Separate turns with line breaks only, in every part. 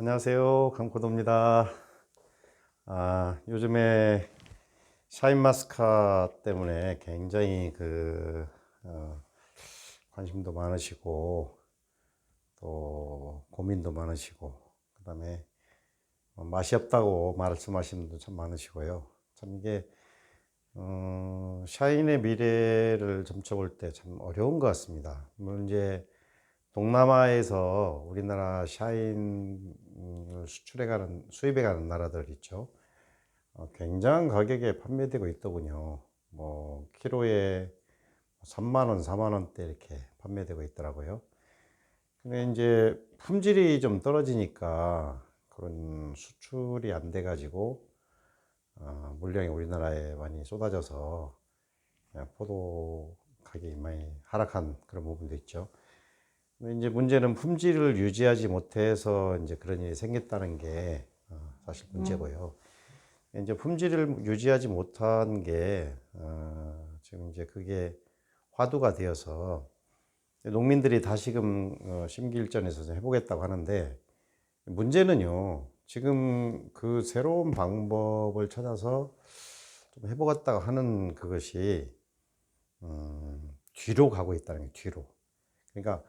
안녕하세요. 강포도입니다. 아, 요즘에 샤인마스카 때문에 굉장히 그, 어, 관심도 많으시고, 또 고민도 많으시고, 그 다음에 맛이 없다고 말씀하시는 분도 참 많으시고요. 참 이게, 어, 샤인의 미래를 점쳐볼 때 참 어려운 것 같습니다. 물론 이제 동남아에서 우리나라 샤인을 수출해 가는 수입해 가는 나라들 있죠. 어, 굉장한 가격에 판매되고 있더군요. 뭐 키로에 3만 원, 4만 원대 이렇게 판매되고 있더라고요. 근데 이제 품질이 좀 떨어지니까 그런 수출이 안 돼 가지고 어, 물량이 우리나라에 많이 쏟아져서 포도 가격이 많이 하락한 그런 부분도 있죠. 근데 이제 문제는 품질을 유지하지 못해서 이제 그런 일이 생겼다는 게 어, 사실 문제고요. 이제 품질을 유지하지 못한 게 어, 지금 이제 그게 화두가 되어서 농민들이 다시금 어, 심기일전에서 좀 해보겠다고 하는데 문제는요. 지금 그 새로운 방법을 찾아서 좀 해보겠다고 하는 그것이 음, 뒤로 가고 있다는 게 뒤로. 그러니까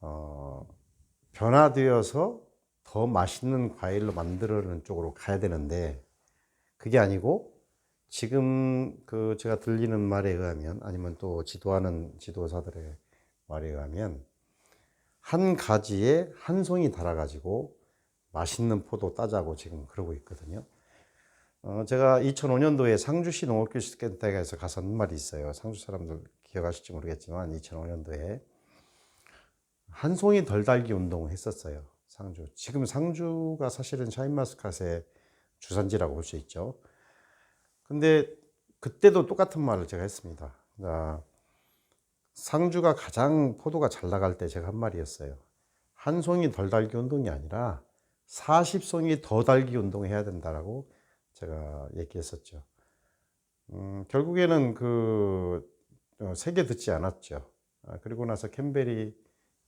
어, 변화되어서 더 맛있는 과일로 만들어는 쪽으로 가야 되는데 그게 아니고 지금 그 제가 들리는 말에 의하면 아니면 또 지도하는 지도사들의 말에 의하면 한 가지에 한 송이 달아가지고 맛있는 포도 따자고 지금 그러고 있거든요. 어, 제가 2005년도에 상주시 농업교육센터에서 가서 한 말이 있어요. 상주 사람들 기억하실지 모르겠지만 2005년도에 한 송이 덜 달기 운동을 했었어요. 상주. 지금 상주가 사실은 샤인마스카트의 주산지라고 볼 수 있죠. 근데 그때도 똑같은 말을 제가 했습니다. 그러니까 상주가 가장 포도가 잘 나갈 때 제가 한 말이었어요. 한 송이 덜 달기 운동이 아니라 40송이 더 달기 운동을 해야 된다라고 제가 얘기했었죠. 음, 결국에는 그 어, 세게 듣지 않았죠. 아, 그리고 나서 캠벨이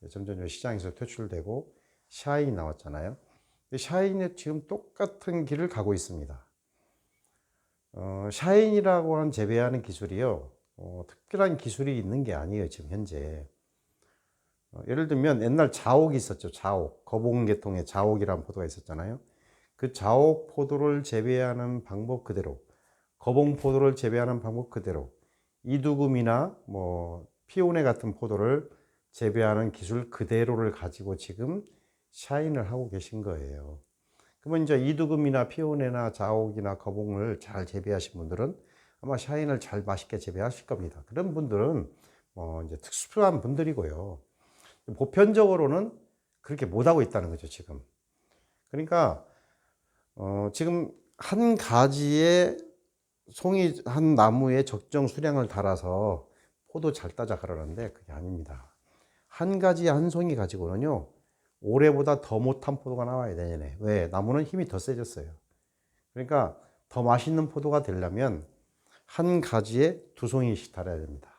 점점 시장에서 퇴출되고 샤인이 나왔잖아요. 샤인이 지금 똑같은 길을 가고 있습니다. 어, 샤인이라고 하는 재배하는 기술이요. 어, 특별한 기술이 있는 게 아니에요, 지금 현재. 어, 예를 들면 옛날 자옥이 있었죠, 자옥. 거봉 계통의 자옥이라는 포도가 있었잖아요. 그 자옥 포도를 재배하는 방법 그대로, 거봉 포도를 재배하는 방법 그대로, 이두금이나 뭐 피오네 같은 포도를 재배하는 기술 그대로를 가지고 지금 샤인을 하고 계신 거예요. 그러면 이제 이두금이나 피오네나 자옥이나 거봉을 잘 재배하신 분들은 아마 샤인을 잘 맛있게 재배하실 겁니다. 그런 분들은 뭐 이제 특수한 분들이고요. 보편적으로는 그렇게 못하고 있다는 거죠, 지금. 그러니까, 어, 지금 한 가지의 송이 한 나무에 적정 수량을 달아서 포도 잘 따자 그러는데 그게 아닙니다. 한 가지 한 송이 가지고는요, 올해보다 더 못한 포도가 나와야 되네. 왜? 나무는 힘이 더 세졌어요. 그러니까 더 맛있는 포도가 되려면 한 가지에 두 송이씩 달아야 됩니다.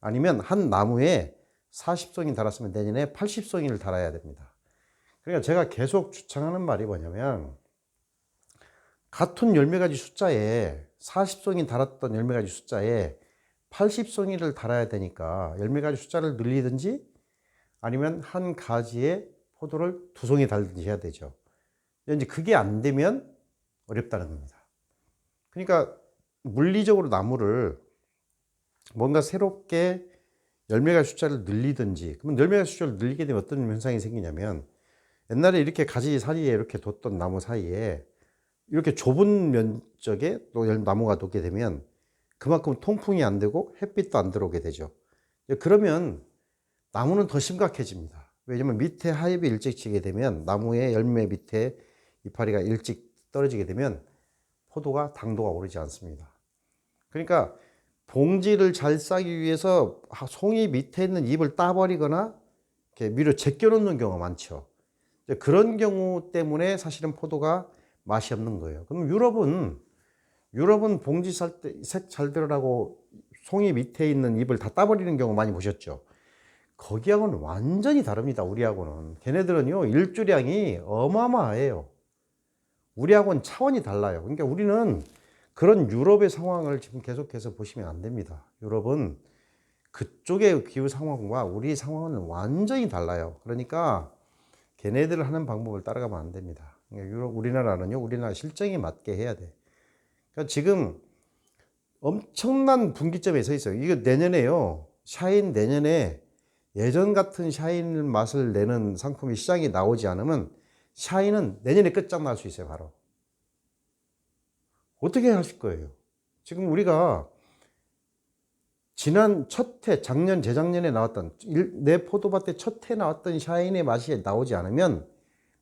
아니면 한 나무에 40송이 달았으면 내년에 80송이를 달아야 됩니다. 그러니까 제가 계속 주창하는 말이 뭐냐면 같은 열매가지 숫자에 40송이 달았던 열매가지 숫자에 80송이를 달아야 되니까 열매가지 숫자를 늘리든지 아니면 한 가지에 포도를 두 송이 달든지 해야 되죠. 이제 그게 안 되면 어렵다는 겁니다. 그러니까 물리적으로 나무를 뭔가 새롭게 열매가 숫자를 늘리든지 그러면 열매가 숫자를 늘리게 되면 어떤 현상이 생기냐면 옛날에 이렇게 가지 사이에 이렇게 뒀던 나무 사이에 이렇게 좁은 면적에 또 나무가 돋게 되면 그만큼 통풍이 안 되고 햇빛도 안 들어오게 되죠. 그러면 나무는 더 심각해집니다. 왜냐면 밑에 하엽이 일찍 지게 되면 나무의 열매 밑에 이파리가 일찍 떨어지게 되면 포도가 당도가 오르지 않습니다. 그러니까 봉지를 잘 싸기 위해서 송이 밑에 있는 잎을 따버리거나 이렇게 위로 제껴놓는 경우가 많죠. 그런 경우 때문에 사실은 포도가 맛이 없는 거예요. 그럼 유럽은 유럽은 봉지 살 때 색 잘 들으라고 송이 밑에 있는 잎을 다 따버리는 경우 많이 보셨죠. 거기하고는 완전히 다릅니다. 우리하고는. 걔네들은요, 일주량이 어마어마해요. 우리하고는 차원이 달라요. 그러니까 우리는 그런 유럽의 상황을 지금 계속해서 보시면 안 됩니다. 유럽은 그쪽의 기후 상황과 우리 상황은 완전히 달라요. 그러니까 걔네들 하는 방법을 따라가면 안 됩니다. 그러니까 유럽, 우리나라는요, 우리나라 실정에 맞게 해야 돼. 그러니까 지금 엄청난 분기점에 서 있어요. 이거 내년에요. 샤인 내년에 예전 같은 샤인 맛을 내는 상품이 시장에 나오지 않으면 샤인은 내년에 끝장날 수 있어요, 바로. 어떻게 하실 거예요? 지금 우리가 지난 첫 해, 작년, 재작년에 나왔던, 일- 내 포도밭에 첫 해 나왔던 샤인의 맛이 나오지 않으면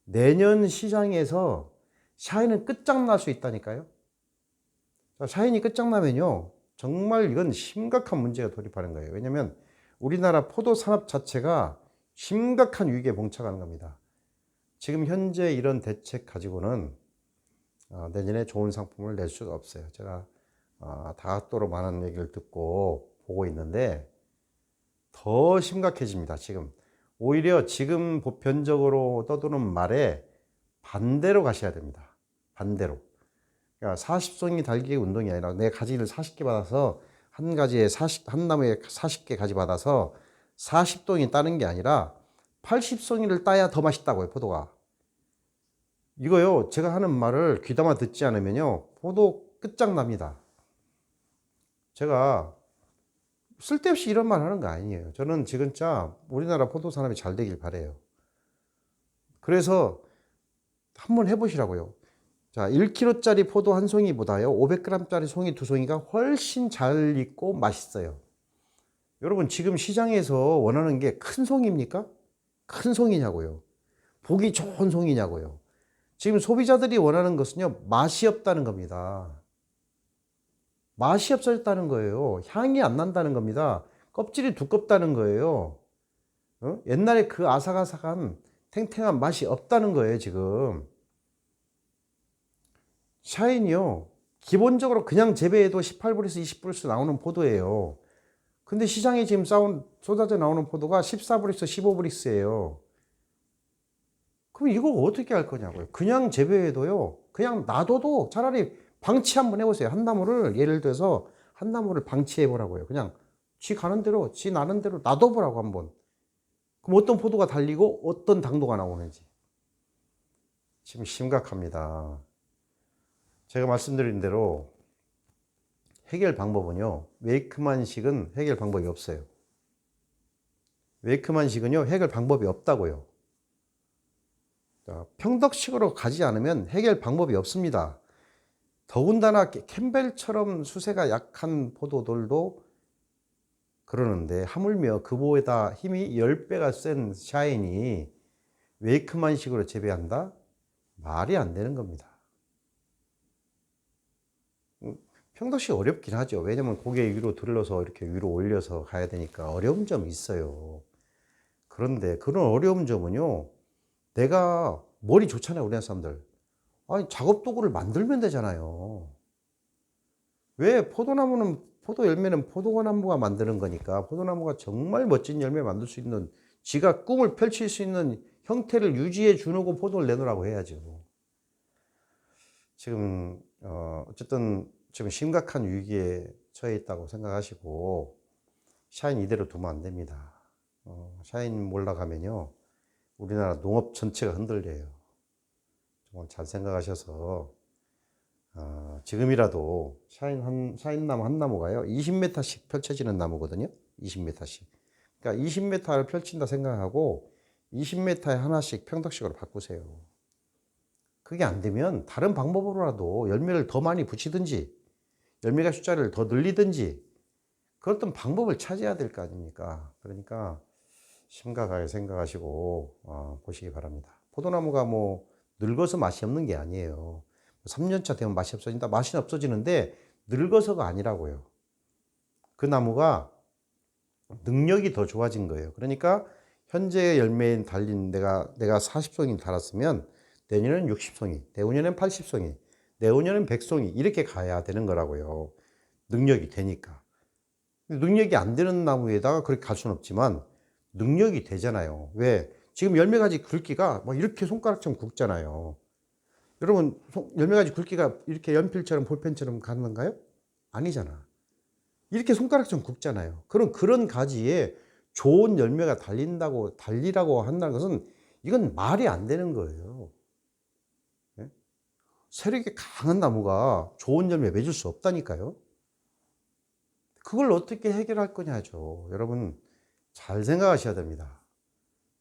내년 시장에서 샤인은 끝장날 수 있다니까요. 자, 샤인이 끝장나면요. 정말 이건 심각한 문제가 돌입하는 거예요. 왜냐면 우리나라 포도 산업 자체가 심각한 위기에 봉착하는 겁니다. 지금 현재 이런 대책 가지고는 어, 내년에 좋은 상품을 낼 수가 없어요. 제가 어, 다각도로 많은 얘기를 듣고 보고 있는데 더 심각해집니다. 지금 오히려 지금 보편적으로 떠도는 말에 반대로 가셔야 됩니다. 반대로. 그러니까 40송이 달기 운동이 아니라 내 가지를 40개 받아서 한 가지에 40, 한 나무에 40개 가지 받아서 40동이 따는 게 아니라 80송이를 따야 더 맛있다고요, 포도가. 이거요, 제가 하는 말을 귀담아 듣지 않으면요, 포도 끝장납니다. 제가 쓸데없이 이런 말 하는 거 아니에요. 저는 지금 짜 우리나라 포도 산업이 잘 되길 바래요. 그래서 한번 해보시라고요. 자, 1kg짜리 포도 한 송이보다요, 500g짜리 송이 두 송이가 훨씬 잘 익고 맛있어요. 여러분, 지금 시장에서 원하는 게 큰 송이입니까? 큰 송이냐고요. 보기 좋은 송이냐고요. 지금 소비자들이 원하는 것은요, 맛이 없다는 겁니다. 맛이 없어졌다는 거예요. 향이 안 난다는 겁니다. 껍질이 두껍다는 거예요. 어? 옛날에 그 아삭아삭한 탱탱한 맛이 없다는 거예요, 지금. 샤인이요. 기본적으로 그냥 재배해도 18브리스, 20브리스 나오는 포도예요. 근데 시장에 지금 싸운, 쏟아져 나오는 포도가 14브리스, 15브리스예요. 그럼 이거 어떻게 할 거냐고요. 그냥 재배해도요. 그냥 놔둬도 차라리 방치 한번 해보세요. 한 나무를 예를 들어서 한 나무를 방치해 보라고요. 그냥 지 가는 대로, 지 나는 대로 놔둬보라고 한번. 그럼 어떤 포도가 달리고 어떤 당도가 나오는지. 지금 심각합니다. 제가 말씀드린 대로 해결 방법은요. 웨이크만식은 해결 방법이 없어요. 웨이크만식은요. 해결 방법이 없다고요. 자, 평덕식으로 가지 않으면 해결 방법이 없습니다. 더군다나 캠벨처럼 수세가 약한 포도들도 그러는데 하물며 그보다 힘이 10배가 센 샤인이 웨이크만식으로 재배한다? 말이 안 되는 겁니다. 평덕시 어렵긴 하죠. 왜냐면 고개 위로 들러서 이렇게 위로 올려서 가야 되니까 어려운 점이 있어요. 그런데 그런 어려운 점은요, 내가 머리 좋잖아요, 우리나라 사람들. 아니, 작업 도구를 만들면 되잖아요. 왜 포도나무는, 포도 열매는 포도나무가 만드는 거니까 포도나무가 정말 멋진 열매 만들 수 있는 지가 꿈을 펼칠 수 있는 형태를 유지해 주고 포도를 내놓으라고 해야죠. 지금, 어, 어쨌든 지금 심각한 위기에 처해 있다고 생각하시고 샤인 이대로 두면 안 됩니다. 어, 샤인 몰라가면요. 우리나라 농업 전체가 흔들려요. 정말 잘 생각하셔서 어, 지금이라도 샤인 한 샤인 나무 한 나무가요 20m씩 펼쳐지는 나무거든요. 20m씩. 그러니까 20m를 펼친다 생각하고 20m에 하나씩 평덕식으로 바꾸세요. 그게 안 되면 다른 방법으로라도 열매를 더 많이 붙이든지 열매가 숫자를 더 늘리든지 그런 방법을 찾아야 될 거 아닙니까? 그러니까 심각하게 생각하시고 어, 보시기 바랍니다. 포도나무가 뭐 늙어서 맛이 없는 게 아니에요. 3년차 되면 맛이 없어진다. 맛이 없어지는데 늙어서가 아니라고요. 그 나무가 능력이 더 좋아진 거예요. 그러니까 현재 열매에 달린 내가 내가 40송이 달았으면 내년에는 60송이, 내후년에는 80송이, 내후년에는 100송이 이렇게 가야 되는 거라고요. 능력이 되니까. 능력이 안 되는 나무에다가 그렇게 갈 수는 없지만 능력이 되잖아요. 왜? 지금 열매 가지 굵기가 막 이렇게 손가락처럼 굵잖아요. 여러분, 손- 열매 가지 굵기가 이렇게 연필처럼 볼펜처럼 가는가요? 아니잖아. 이렇게 손가락처럼 굵잖아요. 그럼 그런 가지에 좋은 열매가 달린다고, 달리라고 한다는 것은 이건 말이 안 되는 거예요. 예? 세력이 강한 나무가 좋은 열매 맺을 수 없다니까요. 그걸 어떻게 해결할 거냐죠. 여러분, 잘 생각하셔야 됩니다.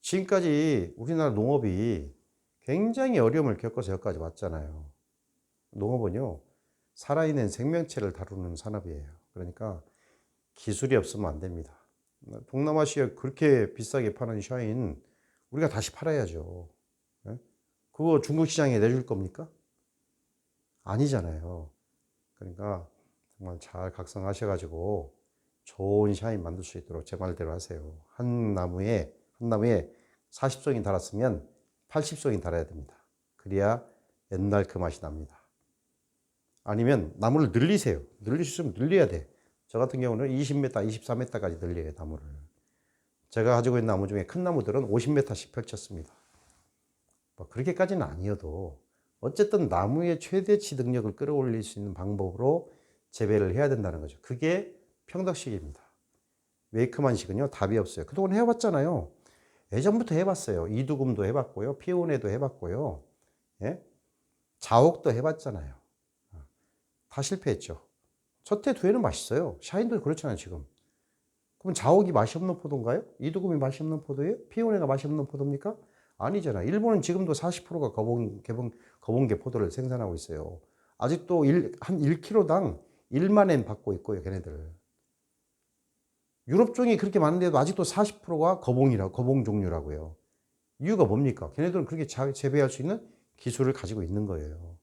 지금까지 우리나라 농업이 굉장히 어려움을 겪어서 여기까지 왔잖아요. 농업은요, 살아있는 생명체를 다루는 산업이에요. 그러니까 기술이 없으면 안 됩니다. 동남아시아 그렇게 비싸게 파는 샤인 우리가 다시 팔아야죠. 예? 그거 중국 시장에 내줄 겁니까? 아니잖아요. 그러니까 정말 잘 각성하셔가지고 좋은 샤인 만들 수 있도록 제 말대로 하세요. 한 나무에 한 나무에 40송이 달았으면 80송이 달아야 됩니다. 그래야 옛날 그 맛이 납니다. 아니면 나무를 늘리세요. 늘릴 수 있으면 늘려야 돼. 저 같은 경우는 20m, 24m까지 늘려요, 나무를. 제가 가지고 있는 나무 중에 큰 나무들은 50m씩 펼쳤습니다. 뭐 그렇게까지는 아니어도 어쨌든 나무의 최대치 능력을 끌어올릴 수 있는 방법으로 재배를 해야 된다는 거죠. 그게 평덕식입니다. 웨이크만식은요, 답이 없어요. 그동안 해봤잖아요. 예전부터 해봤어요. 이두금도 해봤고요. 피오네도 해봤고요. 예? 자옥도 해봤잖아요. 다 실패했죠. 첫해 두해는 맛있어요. 샤인도 그렇잖아요, 지금. 그럼 자옥이 맛이 없는 포도인가요? 이두금이 맛이 없는 포도예요? 피오네가 맛이 없는 포도입니까? 아니잖아요. 일본은 지금도 40%가 거봉, 개봉, 거봉계 포도를 생산하고 있어요. 아직도 일, 한 1kg당 1만 엔 받고 있고요, 걔네들. 유럽 종이 그렇게 많은데도 아직도 40%가 거봉이라 거봉 종류라고요. 이유가 뭡니까? 걔네들은 그렇게 자- 재배할 수 있는 기술을 가지고 있는 거예요.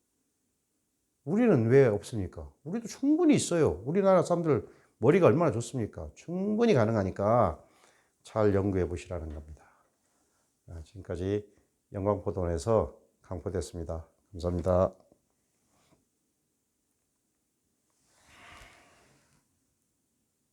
우리는 왜 없습니까? 우리도 충분히 있어요. 우리나라 사람들 머리가 얼마나 좋습니까? 충분히 가능하니까 잘 연구해 보시라는 겁니다. 아, 지금까지 영광포동에서 강포됐습니다. 감사합니다.